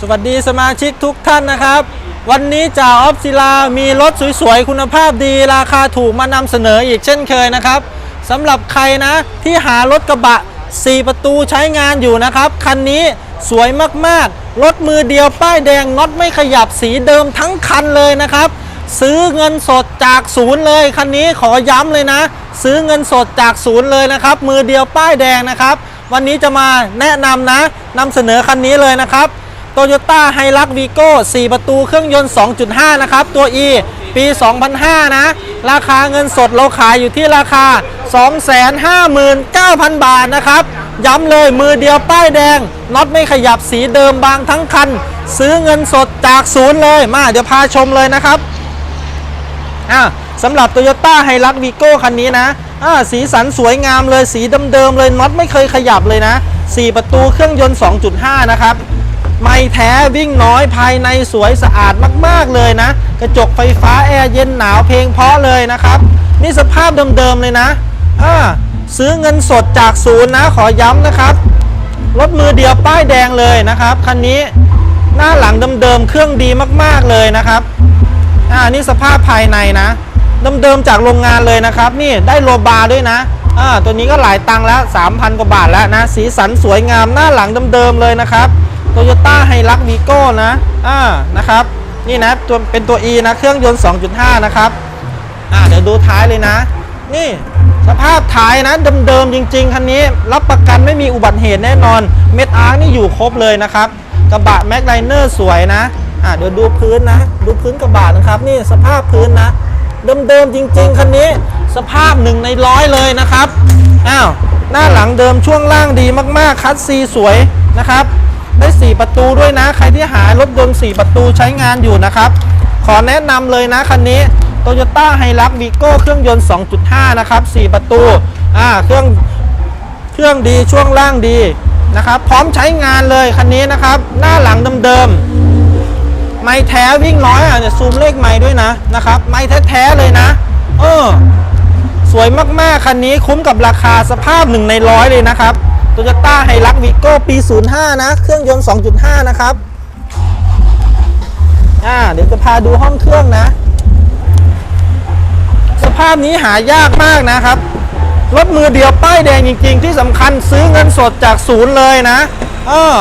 สวัสดีสมาชิกทุกท่านนะครับ วันนี้จ่าออฟศิลามีรถสวยๆ คุณภาพดี ราคาถูกมานำเสนออีกเช่นเคยนะครับสำหรับใครนะที่หารถกระบะ 4 ประตูใช้งานอยู่นะครับ คันนี้สวยมากๆ รถมือเดียวป้ายแดงน็อตไม่ขยับสีเดิมทั้งคันเลยนะครับ ซื้อเงินสดจากศูนย์เลย คันนี้ขอย้ำเลยนะ ซื้อเงินสดจากศูนย์เลยนะครับ มือเดียวป้ายแดงนะครับ วันนี้จะมาแนะนำนะนำเสนอคันนี้เลยนะครับ โตโยต้าไฮรักวีโก้4ประตูเครื่องยนต์ 2.5 นะครับ ตัว E ปี 2005 นะ ราคาเงินสดเราขายอยู่ที่ราคา 259,000 บาทนะครับ ย้ำเลยมือเดียวป้ายแดงน็อตไม่ขยับสีเดิมบางทั้งคัน ซื้อเงินสดจากศูนย์เลย มาเดี๋ยวพาชมเลยนะครับอะสำหรับ Toyota h i l u x v i g o คันนี้นะอะสีสันสวยงามเลยสีเดิมๆเลยน็อตไม่เคยขยับเลยนะ 4 ประตูเครื่องยนต์ 2.5 นะครับ ไม่แท้วิ่งน้อยภายในสวยสะอาดมาก ๆ เลยนะ กระจกไฟฟ้าแอร์เย็นหนาวเพลงเพราะเลยนะครับ นี่สภาพเดิม ๆ เลยนะอ่าซื้อเงินสดจากศูนย์นะขอย้ำนะครับ รถมือเดียวป้ายแดงเลยนะครับ คันนี้หน้าหลังเดิมๆเครื่องดีมากๆเลยนะครับอ่านี่สภาพภายในนะเดิมๆจากโรงงานเลยนะครับ นี่ได้โลบาร์ด้วยนะอ่าตัวนี้ก็หลายตังค์แล้ว 3,000 กว่าบาทแล้วนะ สีสันสวยงามหน้าหลังเดิมๆเลยนะครับ โตโยต้าไฮรักวีโก้นะอ่านะครับ นี่นะตัวเป็นตัว E นะ เครื่องยนต์ 2.5 นะครับ อ่าเดี๋ยวดูท้ายเลยนะ นี่สภาพท้ายนะเดิมๆจริง ๆ คันนี้ รับประกันไม่มีอุบัติเหตุแน่นอน เม็ดอาร์นี่อยู่ครบเลยนะครับ กระบะแม็กไลเนอร์สวยนะ อ่าเดี๋ยวดูพื้นนะ ดูพื้นกระบะนะครับ นี่สภาพพื้นนะเดิมๆจริง ๆคันนี้ สภาพหนึ่งในร้อยเลยนะครับอ้าวหน้าหลังเดิมช่วงล่างดีมากๆคัสซีสวยนะครับ ได้ 4 ประตูด้วยนะ ใครที่หารถยนต์4ประตูใช้งานอยู่นะครับ ขอแนะนำเลยนะคันนี้ Toyota h i l u x v i g o เครื่องยนต์ 2.5 นะครับ 4 ประตูอ่าเครื่องเครื่องดีช่วงล่างดีนะครับ พร้อมใช้งานเลยคันนี้นะครับ หน้าหลังเดิมๆไม่แท้วิ่งน้อยอะเนี่ยซูมเลขไม่ด้วยนะนะครับไม่แท้ๆเลยนะ เออสวยมากๆคันนี้คุ้มกับราคาสภาพหนึ่งในร้อยเลยนะครับ Toyota h i l u x v i g o ปี 05 นะ เครื่องยนต์ 2.5 นะครับ อ่า เดี๋ยวจะพาดูห้องเครื่องนะ สภาพนี้หายากมากนะครับ รถมือเดียวป้ายแดงจริง ๆ ที่สำคัญซื้อเงินสดจากศูนย์เลยนะเออ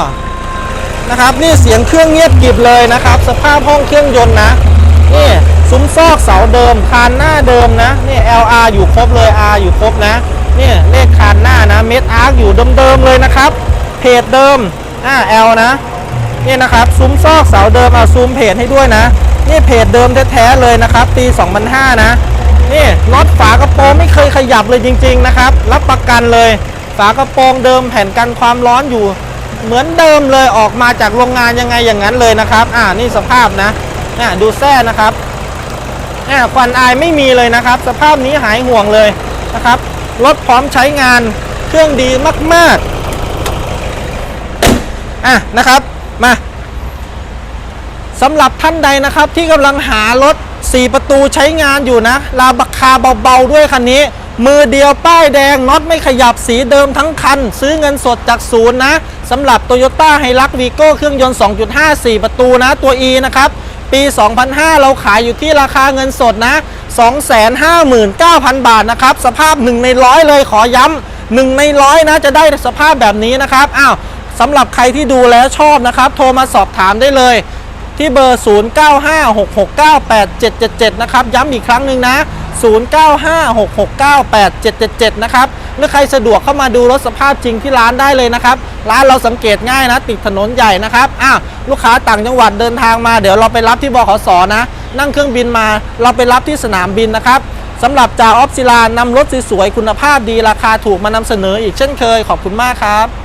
นะครับ นี่เสียงเครื่องเงียบกริบเลยนะครับ สภาพห้องเครื่องยนต์นะ นี่ซุ้มซอกเสาเดิม คานหน้าเดิมนะ นี่ LR อยู่ครบเลย R อยู่ครบนะ นี่เลขคานหน้านะ เม็ดาร์คอยู่เดิมๆเลยนะครับ เพจเดิมอ่า L นะนี่นะครับซุ้มซอกเสาเดิมเอาซูมเพจให้ด้วยนะ นี่เพจเดิมแท้ๆเลยนะครับปี2005 นะ นี่น็อตฝากระโปรงไม่เคยขยับเลยจริง ๆ นะครับ รับประกันเลย ฝากระโปรงเดิมแผ่นกันความร้อนอยู่ เหมือนเดิมเลยออกมาจากโรงงานยังไงอย่างนั้นเลยนะครับอ่านี่สภาพนะอ่าดูแท้นะครับอ่าควันอายไม่มีเลยนะครับ สภาพนี้หายห่วงเลยนะครับรถพร้อมใช้งาน เครื่องดีมากๆ อะนะครับ มาสำหรับท่านใดนะครับที่กำลังหารถ 4 ประตูใช้งานอยู่นะ ราคาเบาๆด้วยคันนี้ มือเดียวป้ายแดงน็อตไม่ขยับสีเดิมทั้งคัน ซื้อเงินสดจากศูนย์นะสำหรับ Toyota h i l u x v i g o เครื่องยนต์ 2.5 4 ประตูนะตัว E นะครับ ปี 2005 เราขายอยู่ที่ราคาเงินสดนะ 259,000 บาทนะครับ สภาพ 1 ในร้อยเลยขอย้ำ 1ในร้อยนะจะได้สภาพแบบนี้นะครับอ้าวสำหรับใครที่ดูแล้วชอบนะครับ โทรมาสอบถามได้เลยที่เบอร์ 0956698777 นะครับ ย้ำอีกครั้งหนึ่งนะ 0956698777 นะครับ หรือใครสะดวกเข้ามาดูรถสภาพจริงที่ร้านได้เลยนะครับ ร้านเราสังเกตง่ายนะ ติดถนนใหญ่นะครับอ้าวลูกค้าต่างจังหวัดเดินทางมา เดี๋ยวเราไปรับที่บขสนะ นั่งเครื่องบินมา เราไปรับที่สนามบินนะครับ สำหรับจ่าออฟซิลานำรถสวยๆคุณภาพดีราคาถูกมานำเสนออีกเช่นเคยขอบคุณมากครับ